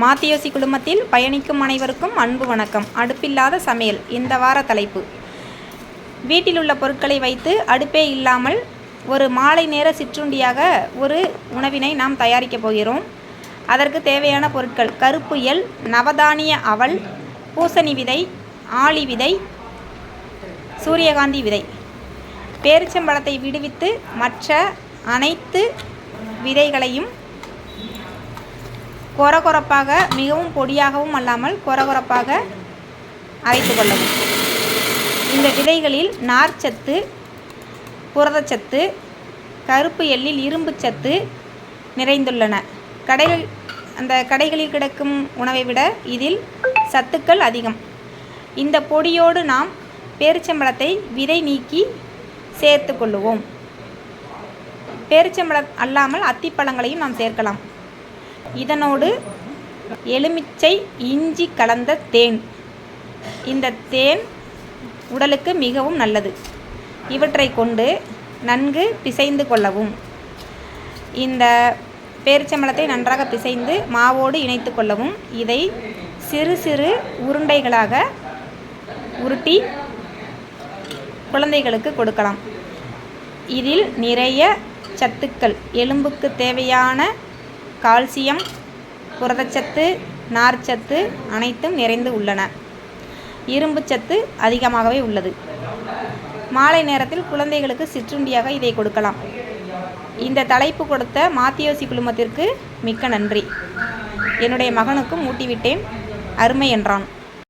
மாத்தியோசி குழுமத்தில் பயணிக்கும் அனைவருக்கும் அன்பு வணக்கம். அடுப்பில்லாத சமையல். இந்த வார தலைப்பு. வீட்டில் உள்ள பொருட்களை வைத்து அடுப்பே இல்லாமல் ஒரு மாலை நேர சிற்றுண்டியாக ஒரு உணவினை நாம் தயாரிக்கப் போகிறோம். அதற்கு தேவையான பொருட்கள் கருப்பு எல் நவதானிய அவல் பூசணி விதை ஆளி விதை சூரியகாந்தி விதை. பேரிச்சம்பழத்தை விடுவித்து மற்ற அனைத்து விதைகளையும் கொரகொரப்பாக மிகவும் பொடியாகவும் அல்லாமல் கொரகொரப்பாக அரைத்து கொள்ளவும். இந்த விதைகளில் நார்ச்சத்து புரதச்சத்து கருப்பு எள்ளில் இரும்புச்சத்து நிறைந்துள்ளன. கடைகள் அந்த கடைகளில் கிடைக்கும் உணவை விட இதில் சத்துக்கள் அதிகம். இந்த பொடியோடு நாம் பேரிச்சம்பழத்தை விதை நீக்கி சேர்த்து கொள்ளுவோம். பேரிச்சம்பழம் அல்லாமல் அத்திப்பழங்களையும் நாம் சேர்க்கலாம். இதனோடு எலுமிச்சை இஞ்சி கலந்த தேன். இந்த தேன் உடலுக்கு மிகவும் நல்லது. இவற்றை கொண்டு நன்கு பிசைந்து கொள்ளவும். இந்த பேரிச்சம்பழத்தை நன்றாக பிசைந்து மாவோடு இணைத்து கொள்ளவும். இதை சிறு சிறு உருண்டைகளாக உருட்டி குழந்தைகளுக்கு கொடுக்கலாம். இதில் நிறைய சத்துக்கள் எலும்புக்கு தேவையான கால்சியம் புரதச்சத்து நார்ச்சத்து அனைத்தும் நிறைந்து உள்ளன. இரும்புச்சத்து அதிகமாகவே உள்ளது. மாலை நேரத்தில் குழந்தைகளுக்கு சிற்றுண்டியாக இதை கொடுக்கலாம். இந்த தலைப்பு கொடுத்த மாத்தியோசி குழுமத்திற்கு மிக்க நன்றி. என்னுடைய மகனுக்கும் ஊட்டிவிட்டேன். அருமை என்றான்.